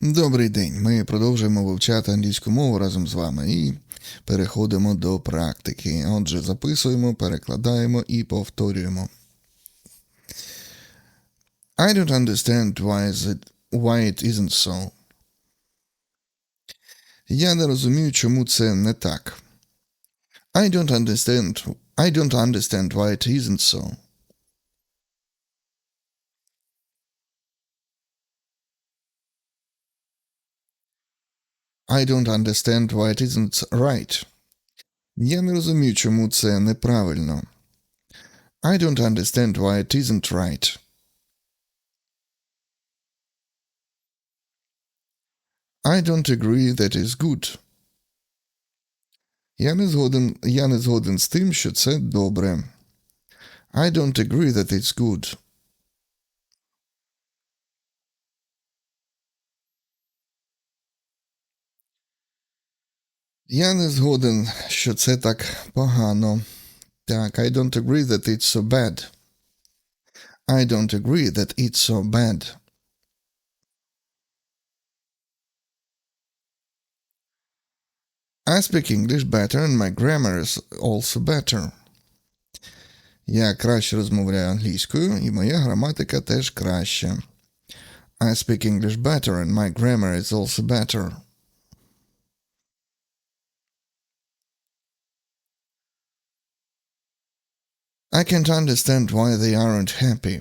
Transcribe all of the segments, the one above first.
Добрий день. Ми продовжуємо вивчати англійську мову разом з вами і переходимо до практики. Отже, записуємо, перекладаємо і повторюємо. I don't understand why, is it, why it isn't so. Я не розумію, чому це не так. I don't understand. I don't understand why it isn't so. I don't understand why it isn't right. Я не розумію, чому це неправильно. I don't understand why it isn't right. I don't agree that is good. Я не згоден, я не згоден з тим, що це добре. I don't agree that it's good. Я не згоден, що це так погано. Так, I don't agree that it's so bad. I don't agree that it's so bad. I speak English better and my grammar is also better. Я краще розмовляю англійською, і моя граматика теж краща. I speak English better and my grammar is also better. I can't understand why they aren't happy.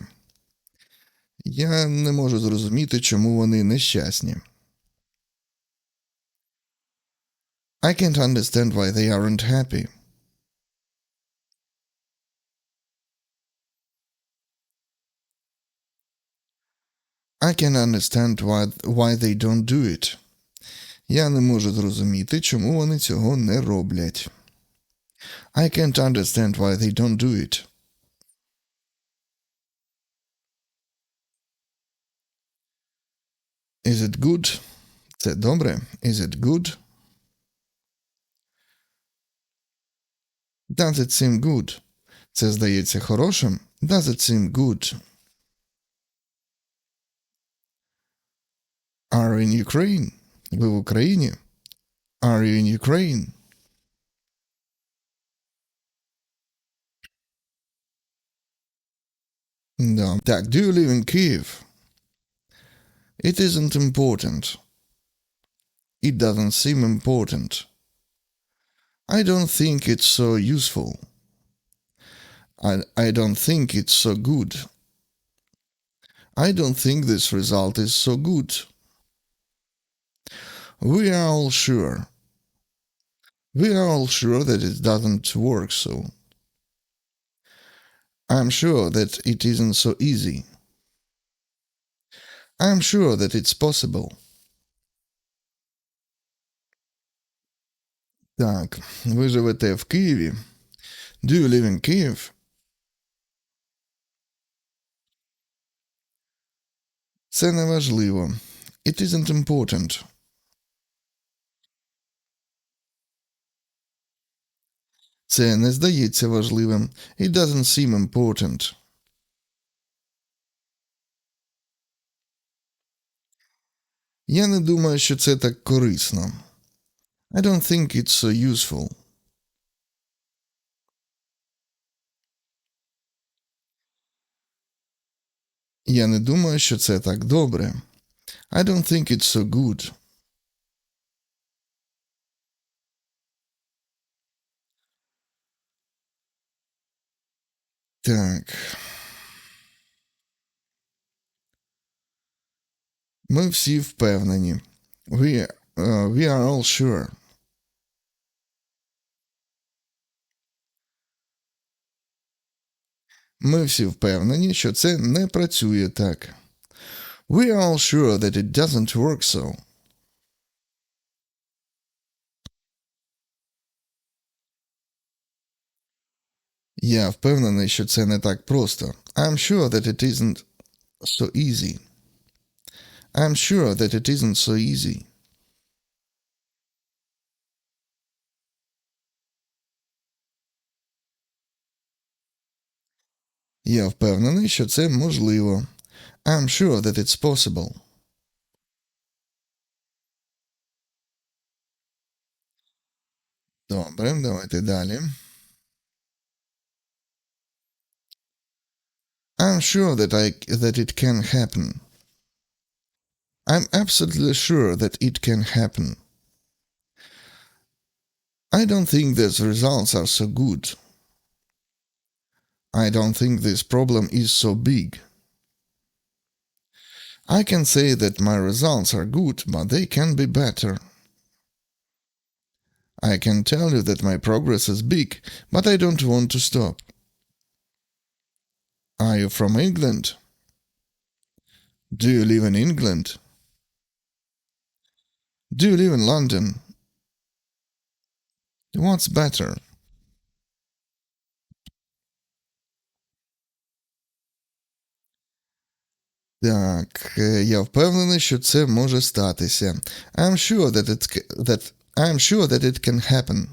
Я не можу зрозуміти, чому вони нещасні. I can't understand why they aren't happy. I can understand why, why they don't do it. Я не можу зрозуміти, чому вони цього не роблять. I can't understand why they don't do it. Is it good? Це добре. Is it good? Does it seem good? Це здається хорошим. Does it seem good? Are you in Ukraine? Ви в Україні? Are you in Ukraine? No, that do live in Kiev. It isn't important. It doesn't seem important. I don't think it's so useful. I, I don't think it's so good. I don't think this result is so good. We are all sure. We are all sure that it doesn't work so. I'm sure that it isn't so easy. I'm sure that it's possible. Так, ви живете в Києві. Do you live in Kyiv? Це не важливо. It isn't important. Це не здається важливим. It doesn't seem important. Я не думаю, що це так корисно. I don't think it's so useful. Я не думаю, що це так добре. I don't think it's so good. Так. Ми всі впевнені. We, uh, we are all sure. Ми всі впевнені, що це не працює так. We are all sure that it doesn't work so. Я впевнений, що це не так просто. I'm sure that it isn't so easy. I'm sure that it isn't so easy. Я впевнений, що це можливо. I'm sure that it's possible. Добре, давайте далі. I'm sure that I that it can happen. I'm absolutely sure that it can happen. I don't think these results are so good. I don't think this problem is so big. I can say that my results are good, but they can be better. I can tell you that my progress is big, but I don't want to stop. Are you from England? Do you live in England? Do you live in London? What's better? Так, я впевнений, що це може статися. I'm sure that it, that, I'm sure that it can happen.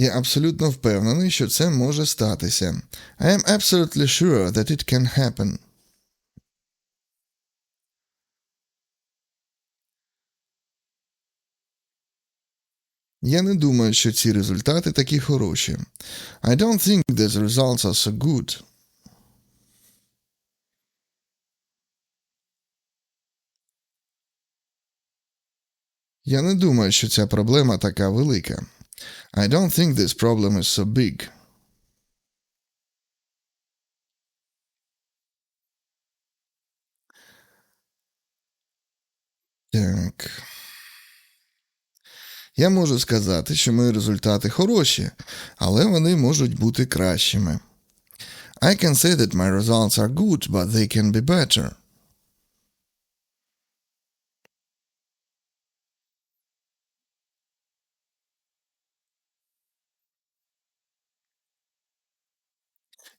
Я абсолютно впевнений, що це може статися. I am absolutely sure that it can happen. Я не думаю, що ці результати такі хороші. I don't think these results are so good. Я не думаю, що ця проблема така велика. I don't think this problem is so big. Так. Я можу сказати, що мої результати хороші, але вони можуть бути кращими. I can say that my results are good, but they can be better.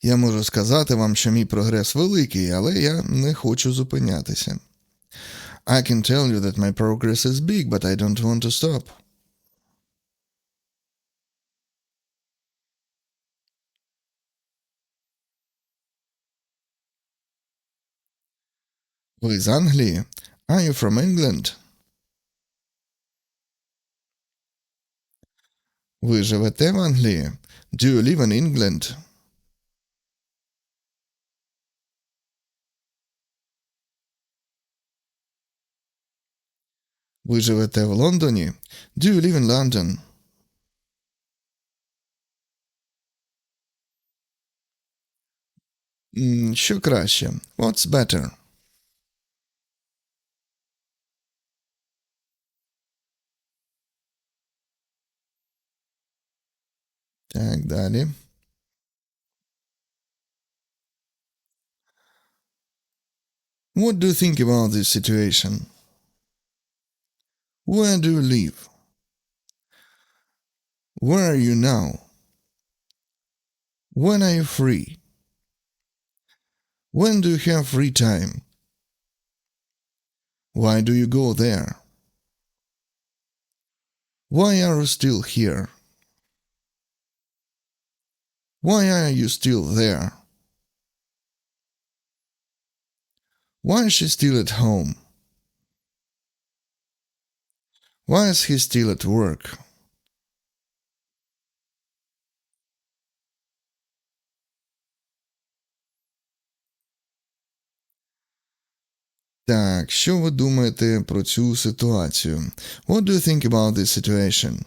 Я можу сказати вам, що мій прогрес великий, але я не хочу зупинятися. I can tell you that my progress is big, but I don't want to stop. Ви з Англії? Are you from England? Ви живете в Англії? Do you live in England? Ви живете в Лондоні? Do you live in London? М, Що краще? What's better? Так, далі. What do you think about this situation? Where do you live? Where are you now? When are you free? When do you have free time? Why do you go there? Why are you still here? Why are you still there? Why is she still at home? Why is he still at work? Так, що ви думаєте про цю ситуацію? What do you think about this situation?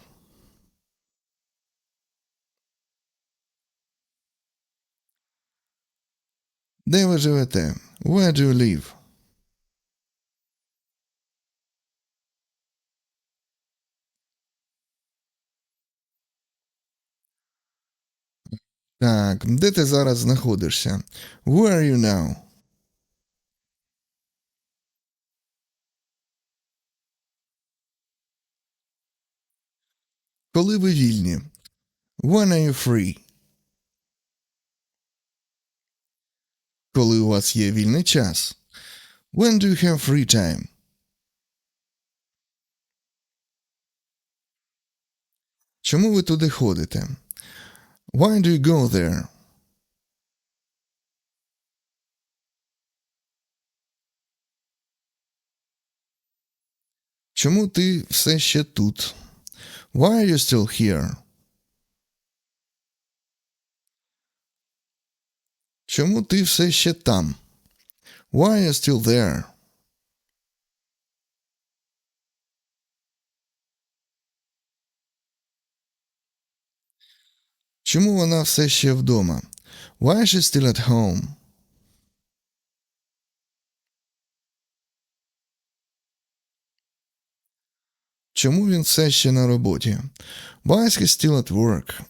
Де ви живете? Where do you live? Так, де ти зараз знаходишся? Where are you now? Коли ви вільні? When are you free? Коли у вас є вільний час? When do you have free time? Чому ви туди ходите? Why do you go there? Чому ти все ще тут? Why are you still here? Чому ти все ще там? Why are you still there? Чому вона все ще вдома? Why is she still at home? Чому він все ще на роботі? Why is he still at work?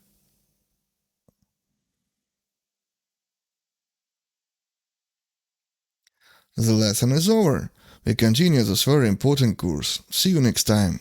The lesson is over. We continue this very important course. See you next time.